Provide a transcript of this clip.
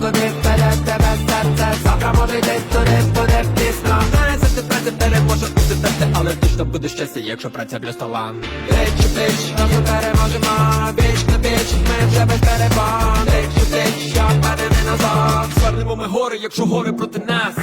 Куди вперед тебе серце Завтра може десь туди буде пісно Знає, завжди праця переможе бути терти Але точно буде щастя, якщо праця плюс талант Плеч у плеч, разом переможемо Біч на біч, ми вже без перебон Плеч у плеч, я впевнений назад Звернемо ми гори, якщо гори проти нас